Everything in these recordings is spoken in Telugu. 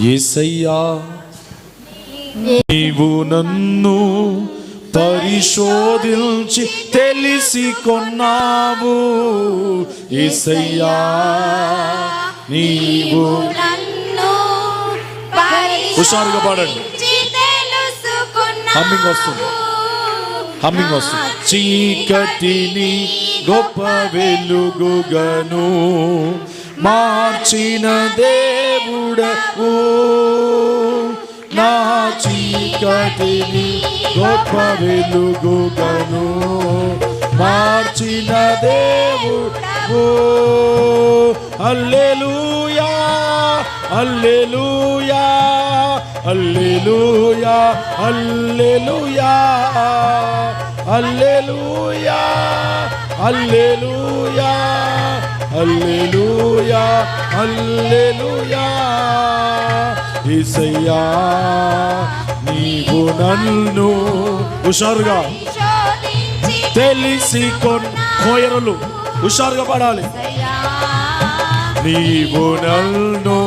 ఏసయ్యా నీవు నన్ను పరిశోధించి తెలిసి కొన్నావు ఏసయ్యా నీవు హుషారుగా పాడండి. హమ్మింగ్ వస్తుంది. హమ్మింగ్ వస్తుంది చీకటిని గొప్ప వెలుగుగను మార్చిన దేవుడవు నా చీకటిని గొప్ప వెలుగుగను మార్చిన దేవుడవు hallelujah hallelujah hallelujah hallelujah hallelujah hallelujah hallelujah hallelujah యేసయ్యా నీవు నన్ను హుషారుగా తెలిసి కోయరలు హుషారుగా పడాలి. నీవు నన్ను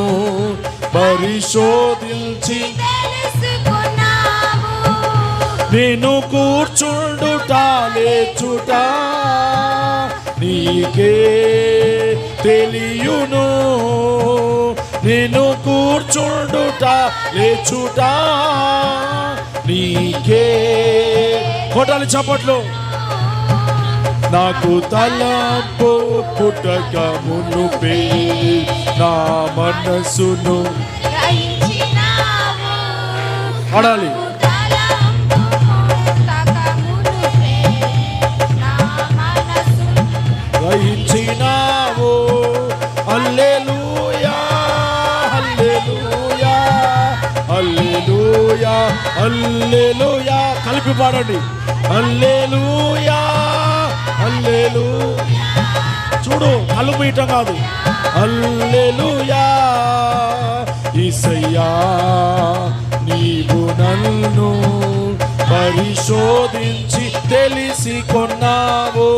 పరిశోధించి నేను కూర్చుండుట లేచుట నీకే తెలియును. నేను కూర్చుండుట లేచుట నీకే. కొట్టాలి చప్పట్లు. నాకు తలంపు పుట్టక మునుపే నా మనసును. ఆడాలి. అల్లెలూయా అల్లెలూయా కలిపి పాడండి. అల్లెలూయా అల్లెలు చూడు కళ్ళు మీయటం కాదు. అల్లెలూయా ఈసయ్యా నీవు నన్ను పరిశోధించి తెలిసి కొన్నావు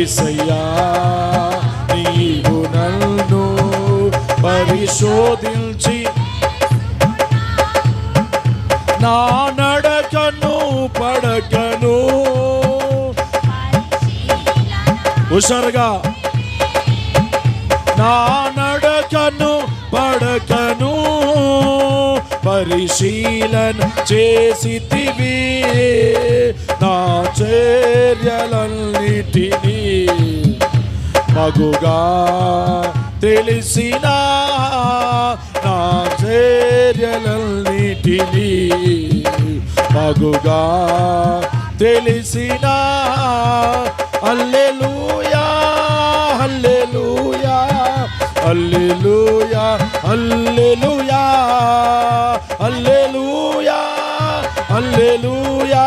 ఈసయ్యా నీవు నన్ను పరిశోధించి నా నడకను పడకను హుషారుగా. నా నడకను పడకను పరిశీలన చేసితివి నా చర్యలన్నిటినీ మగుగా తెలిసిన నా చర్యలన్నిటినీ మగుగా తెలిసిన. Hallelujah hallelujah hallelujah hallelujah hallelujah hallelujah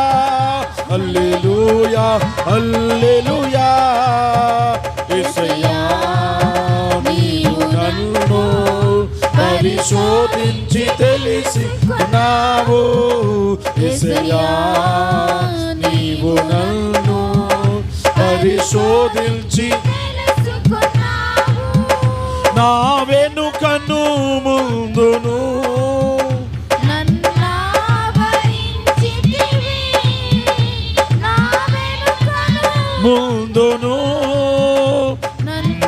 hallelujah hallelujah పరిశోధించి తెలిసి యేసయ్యా నీవు నన్ను పరిశోధించి. నా వెనుకను ముందును ముందును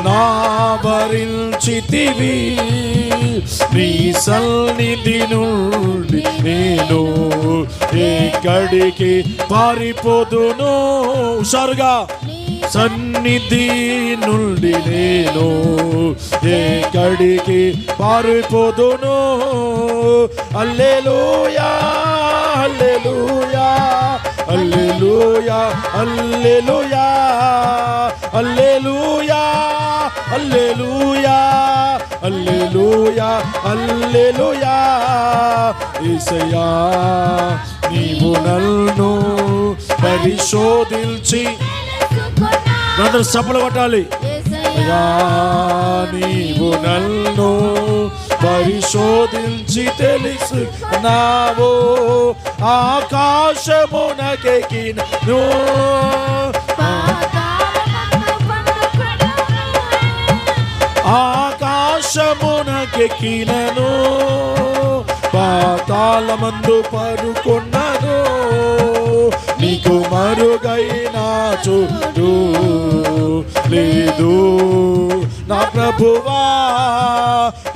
నన్ను నా భరించితివి నీ సన్నిధి నుండి నేను ఎక్కడికి పారిపోదును? హుషారుగా సన్నిధి నుండి నేను ఎక్కడికి పారిపోదును? Hallelujah hallelujah hallelujah hallelujah. Hallelujah hallelujah hallelujah hallelujah ఏసయ్యా నీవు నన్ను పరిశోధించి తెలుసుకున్నావు. బ్రదర్ సభలు కొట్టాలి నీవు నన్ను పరిశోధించి తెలుసుకున్నావు ఆకాశమునకెక్కిన ఆకాశమునకెక్కినను పాతాళమందు పరుకొన్నను నీకు మరుగైన చూడు లేదు. నా ప్రభువా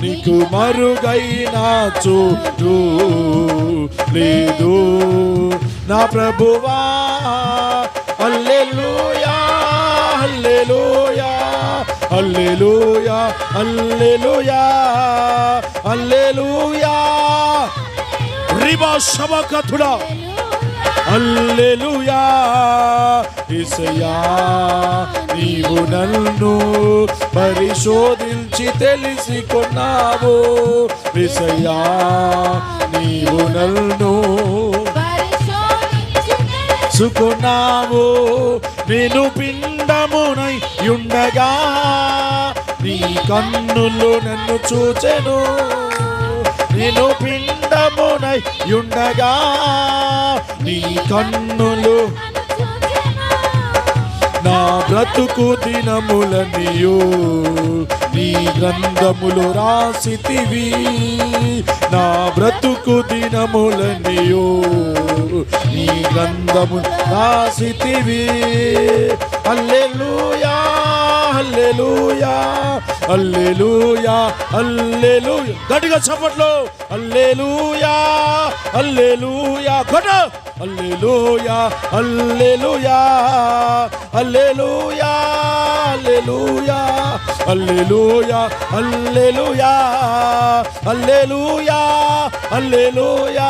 నీకు మరుగైన చూడు లేదు. నా ప్రభువా అల్లెలుయా అల్లెలుయా హల్లెలూయా హల్లెలూయా హల్లెలూయా రిబా శబకతుడా హల్లెలూయా యేసయ్యా నీవు నన్ను పరిశోధించి తెలిసి కొన్నావు యేసయ్యా నీవు నన్ను సుకున్నావు. నేను పిండమునై ఉండగా నీ కన్నులు నన్ను చూచెను. నేను పిండమునై ఉండగా నీ కన్నులు నా బ్రతుకు దినములనియు. నీ గ్రంథములు రాసితివి. నా బ్రతుకు దినములనియు. గంధము గ్రంథము రాసితివి అల్లెలుయా అల్లెలుయా అల్లెలుయా అల్లెలూయా గట్టిగా చప్పట్లు. అల్లెలుయా అల్లెలుయా కొట్ట. Hallelujah hallelujah hallelujah hallelujah hallelujah hallelujah hallelujah hallelujah